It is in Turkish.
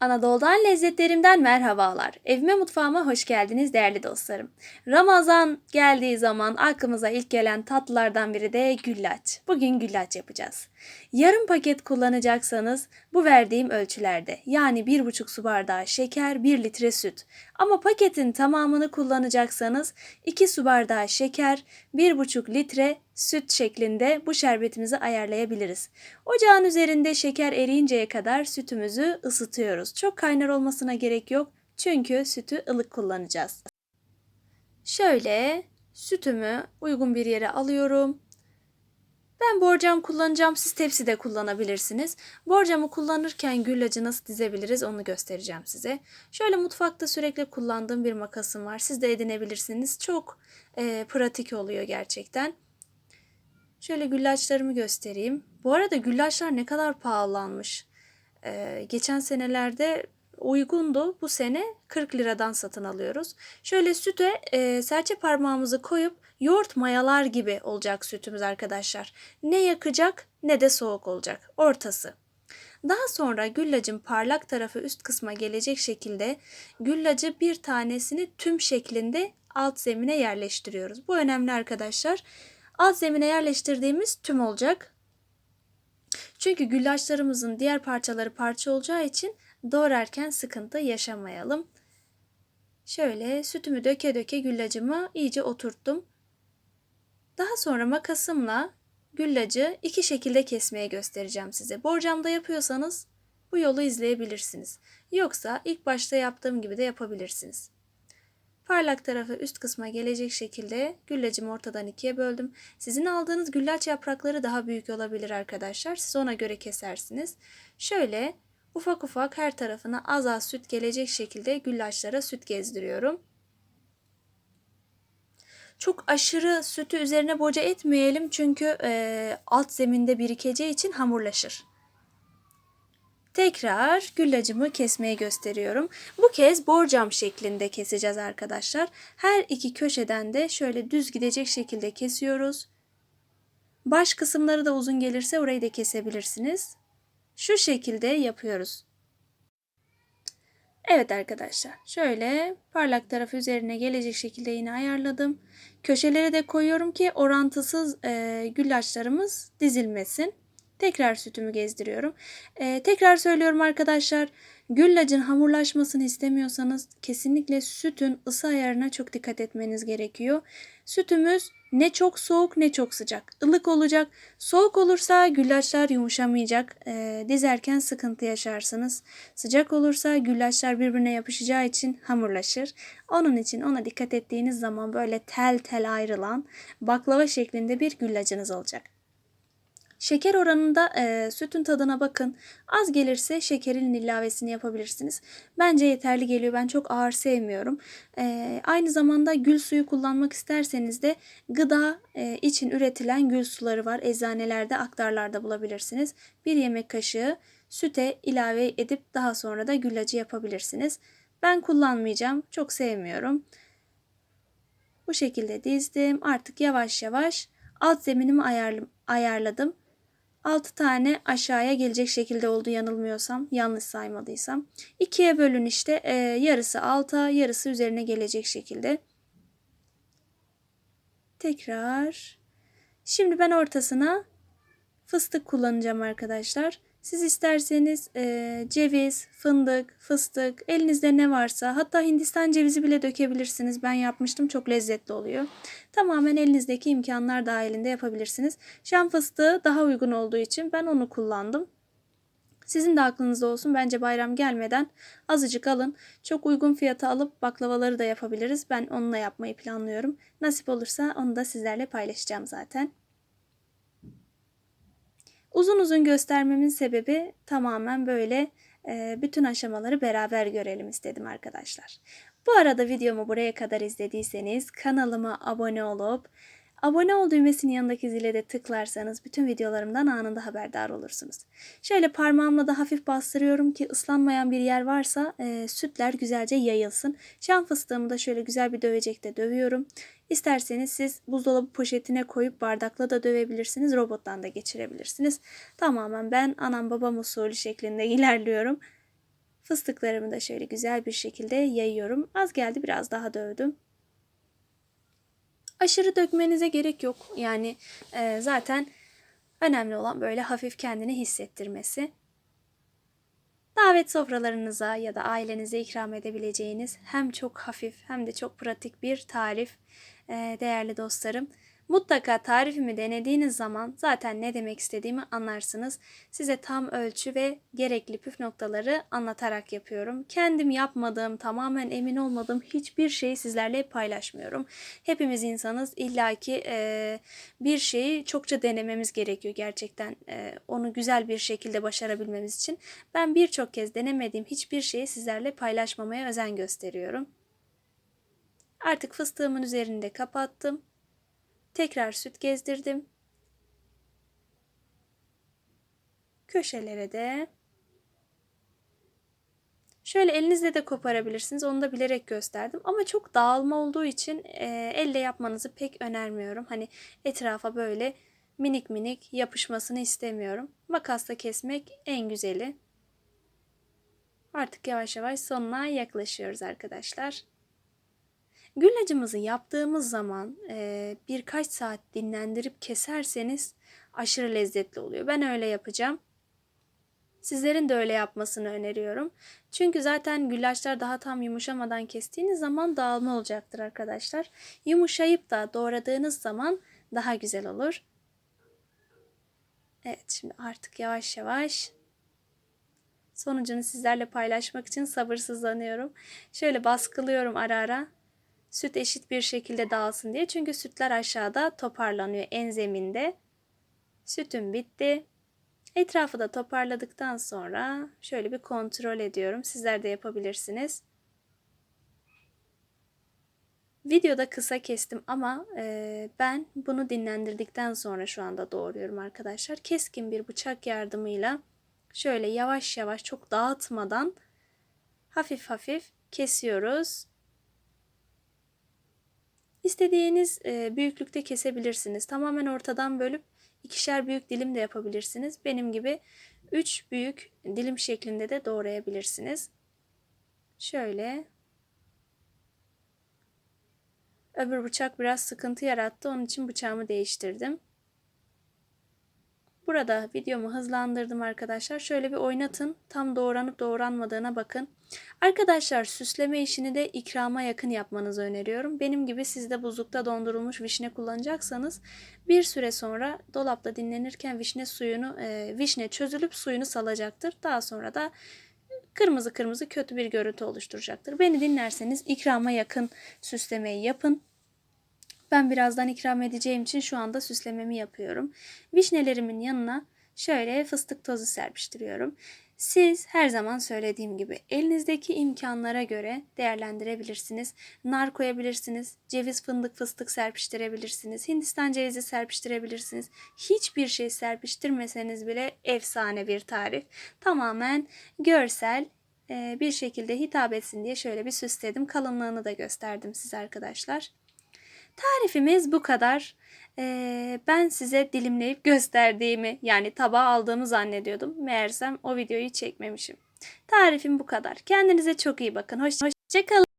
Anadolu'dan lezzetlerimden merhabalar. Evime mutfağıma hoş geldiniz değerli dostlarım. Ramazan geldiği zaman aklımıza ilk gelen tatlılardan biri de güllaç. Bugün güllaç yapacağız. Yarım paket kullanacaksanız bu verdiğim ölçülerde yani 1,5 su bardağı şeker, 1 litre süt. Ama paketin tamamını kullanacaksanız 2 su bardağı şeker, 1,5 litre süt şeklinde bu şerbetimizi ayarlayabiliriz. Ocağın üzerinde şeker eriyinceye kadar sütümüzü ısıtıyoruz. Çok kaynar olmasına gerek yok çünkü sütü ılık kullanacağız. Şöyle sütümü uygun bir yere alıyorum. Ben borcam kullanacağım. Siz tepsi de kullanabilirsiniz. Borcamı kullanırken güllacı nasıl dizebiliriz onu göstereceğim size. Şöyle mutfakta sürekli kullandığım bir makasım var. Siz de edinebilirsiniz. Çok e, pratik oluyor gerçekten. Şöyle güllaçlarımı göstereyim. Bu arada güllaçlar ne kadar pahalanmış. Ee, geçen senelerde uygundu. Bu sene 40 liradan satın alıyoruz. Şöyle süte e, serçe parmağımızı koyup yoğurt mayalar gibi olacak sütümüz arkadaşlar. Ne yakacak ne de soğuk olacak. Ortası. Daha sonra güllacın parlak tarafı üst kısma gelecek şekilde güllacı bir tanesini tüm şeklinde alt zemine yerleştiriyoruz. Bu önemli arkadaşlar. Alt zemine yerleştirdiğimiz tüm olacak. Çünkü güllaçlarımızın diğer parçaları parça olacağı için doğrarken sıkıntı yaşamayalım. Şöyle sütümü döke döke güllacımı iyice oturttum. Daha sonra makasımla güllacı iki şekilde kesmeye göstereceğim size. Borcamda yapıyorsanız bu yolu izleyebilirsiniz. Yoksa ilk başta yaptığım gibi de yapabilirsiniz. Parlak tarafı üst kısma gelecek şekilde güllacımı ortadan ikiye böldüm. Sizin aldığınız güllaç yaprakları daha büyük olabilir arkadaşlar. Siz ona göre kesersiniz. Şöyle ufak ufak her tarafına az az süt gelecek şekilde güllaçlara süt gezdiriyorum. Çok aşırı sütü üzerine boca etmeyelim çünkü e, alt zeminde birikeceği için hamurlaşır. Tekrar güllacımı kesmeye gösteriyorum. Bu kez borcam şeklinde keseceğiz arkadaşlar. Her iki köşeden de şöyle düz gidecek şekilde kesiyoruz. Baş kısımları da uzun gelirse orayı da kesebilirsiniz. Şu şekilde yapıyoruz. Evet arkadaşlar şöyle parlak tarafı üzerine gelecek şekilde yine ayarladım. Köşelere de koyuyorum ki orantısız e, güllaçlarımız dizilmesin. Tekrar sütümü gezdiriyorum. Ee, tekrar söylüyorum arkadaşlar. Güllacın hamurlaşmasını istemiyorsanız kesinlikle sütün ısı ayarına çok dikkat etmeniz gerekiyor. Sütümüz ne çok soğuk ne çok sıcak. Ilık olacak. Soğuk olursa güllaçlar yumuşamayacak. Ee, dizerken sıkıntı yaşarsınız. Sıcak olursa güllaçlar birbirine yapışacağı için hamurlaşır. Onun için ona dikkat ettiğiniz zaman böyle tel tel ayrılan baklava şeklinde bir güllacınız olacak. Şeker oranında e, sütün tadına bakın. Az gelirse şekerin ilavesini yapabilirsiniz. Bence yeterli geliyor. Ben çok ağır sevmiyorum. E, aynı zamanda gül suyu kullanmak isterseniz de gıda e, için üretilen gül suları var. Eczanelerde, aktarlarda bulabilirsiniz. Bir yemek kaşığı süte ilave edip daha sonra da güllacı yapabilirsiniz. Ben kullanmayacağım. Çok sevmiyorum. Bu şekilde dizdim. Artık yavaş yavaş alt zeminimi ayarladım. 6 tane aşağıya gelecek şekilde oldu yanılmıyorsam, yanlış saymadıysam. 2'ye bölün işte e, yarısı alta, yarısı üzerine gelecek şekilde. Tekrar. Şimdi ben ortasına fıstık kullanacağım arkadaşlar. Siz isterseniz e, ceviz, fındık, fıstık, elinizde ne varsa hatta Hindistan cevizi bile dökebilirsiniz. Ben yapmıştım çok lezzetli oluyor. Tamamen elinizdeki imkanlar dahilinde yapabilirsiniz. Şam fıstığı daha uygun olduğu için ben onu kullandım. Sizin de aklınızda olsun. Bence bayram gelmeden azıcık alın. Çok uygun fiyata alıp baklavaları da yapabiliriz. Ben onunla yapmayı planlıyorum. Nasip olursa onu da sizlerle paylaşacağım zaten. Uzun uzun göstermemin sebebi tamamen böyle e, bütün aşamaları beraber görelim istedim arkadaşlar. Bu arada videomu buraya kadar izlediyseniz kanalıma abone olup Abone ol düğmesinin yanındaki zile de tıklarsanız bütün videolarımdan anında haberdar olursunuz. Şöyle parmağımla da hafif bastırıyorum ki ıslanmayan bir yer varsa e, sütler güzelce yayılsın. Şam fıstığımı da şöyle güzel bir dövecekte dövüyorum. İsterseniz siz buzdolabı poşetine koyup bardakla da dövebilirsiniz. Robottan da geçirebilirsiniz. Tamamen ben anam babam usulü şeklinde ilerliyorum. Fıstıklarımı da şöyle güzel bir şekilde yayıyorum. Az geldi biraz daha dövdüm. Aşırı dökmenize gerek yok. Yani e, zaten önemli olan böyle hafif kendini hissettirmesi. Davet sofralarınıza ya da ailenize ikram edebileceğiniz hem çok hafif hem de çok pratik bir tarif e, değerli dostlarım. Mutlaka tarifimi denediğiniz zaman zaten ne demek istediğimi anlarsınız. Size tam ölçü ve gerekli püf noktaları anlatarak yapıyorum. Kendim yapmadığım, tamamen emin olmadığım hiçbir şeyi sizlerle paylaşmıyorum. Hepimiz insanız. İlla ki e, bir şeyi çokça denememiz gerekiyor gerçekten. E, onu güzel bir şekilde başarabilmemiz için. Ben birçok kez denemediğim hiçbir şeyi sizlerle paylaşmamaya özen gösteriyorum. Artık fıstığımın üzerinde kapattım. Tekrar süt gezdirdim. Köşelere de Şöyle elinizle de koparabilirsiniz. Onu da bilerek gösterdim. Ama çok dağılma olduğu için e, elle yapmanızı pek önermiyorum. Hani etrafa böyle minik minik yapışmasını istemiyorum. Makasla kesmek en güzeli. Artık yavaş yavaş sonuna yaklaşıyoruz arkadaşlar. Güllacımızı yaptığımız zaman e, birkaç saat dinlendirip keserseniz aşırı lezzetli oluyor. Ben öyle yapacağım. Sizlerin de öyle yapmasını öneriyorum. Çünkü zaten güllaçlar daha tam yumuşamadan kestiğiniz zaman dağılma olacaktır arkadaşlar. Yumuşayıp da doğradığınız zaman daha güzel olur. Evet şimdi artık yavaş yavaş sonucunu sizlerle paylaşmak için sabırsızlanıyorum. Şöyle baskılıyorum ara ara süt eşit bir şekilde dağılsın diye. Çünkü sütler aşağıda toparlanıyor en zeminde. Sütüm bitti. Etrafı da toparladıktan sonra şöyle bir kontrol ediyorum. Sizler de yapabilirsiniz. Videoda kısa kestim ama e, ben bunu dinlendirdikten sonra şu anda doğruyorum arkadaşlar. Keskin bir bıçak yardımıyla şöyle yavaş yavaş çok dağıtmadan hafif hafif kesiyoruz. İstediğiniz e, büyüklükte kesebilirsiniz. Tamamen ortadan bölüp ikişer büyük dilim de yapabilirsiniz. Benim gibi 3 büyük dilim şeklinde de doğrayabilirsiniz. Şöyle. Öbür bıçak biraz sıkıntı yarattı. Onun için bıçağımı değiştirdim. Burada videomu hızlandırdım arkadaşlar. Şöyle bir oynatın. Tam doğranıp doğranmadığına bakın. Arkadaşlar süsleme işini de ikrama yakın yapmanızı öneriyorum. Benim gibi siz de buzlukta dondurulmuş vişne kullanacaksanız bir süre sonra dolapta dinlenirken vişne suyunu e, vişne çözülüp suyunu salacaktır. Daha sonra da kırmızı kırmızı kötü bir görüntü oluşturacaktır. Beni dinlerseniz ikrama yakın süslemeyi yapın. Ben birazdan ikram edeceğim için şu anda süslememi yapıyorum. Vişnelerimin yanına şöyle fıstık tozu serpiştiriyorum. Siz her zaman söylediğim gibi elinizdeki imkanlara göre değerlendirebilirsiniz. Nar koyabilirsiniz, ceviz, fındık, fıstık serpiştirebilirsiniz, Hindistan cevizi serpiştirebilirsiniz. Hiçbir şey serpiştirmeseniz bile efsane bir tarif. Tamamen görsel e, bir şekilde hitap etsin diye şöyle bir süsledim. Kalınlığını da gösterdim size arkadaşlar. Tarifimiz bu kadar. Ee, ben size dilimleyip gösterdiğimi yani tabağa aldığımı zannediyordum. Meğersem o videoyu çekmemişim. Tarifim bu kadar. Kendinize çok iyi bakın. Hoşçakalın.